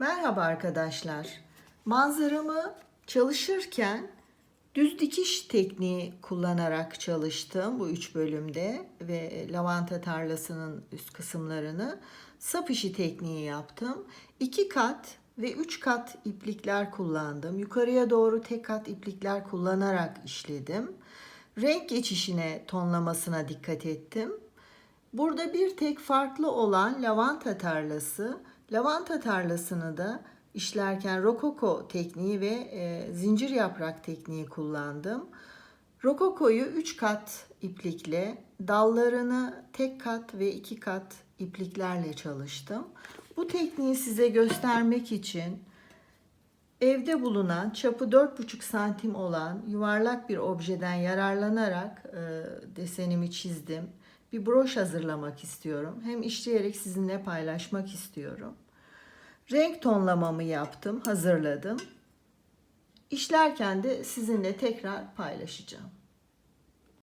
Merhaba arkadaşlar. Manzaramı çalışırken düz dikiş tekniği kullanarak çalıştım bu üç bölümde ve lavanta tarlasının üst kısımlarını sap işi tekniği yaptım. İki kat ve üç kat iplikler kullandım. Yukarıya doğru tek kat iplikler kullanarak işledim. Renk geçişine, tonlamasına dikkat ettim. Burada bir tek farklı olan lavanta tarlası. Lavanta tarlasını da işlerken rokoko tekniği ve e, zincir yaprak tekniği kullandım. Rokokoyu 3 kat iplikle, dallarını tek kat ve 2 kat ipliklerle çalıştım. Bu tekniği size göstermek için evde bulunan çapı 4,5 santim olan yuvarlak bir objeden yararlanarak e, desenimi çizdim. Bir broş hazırlamak istiyorum. Hem işleyerek sizinle paylaşmak istiyorum. Renk tonlamamı yaptım, hazırladım. İşlerken de sizinle tekrar paylaşacağım.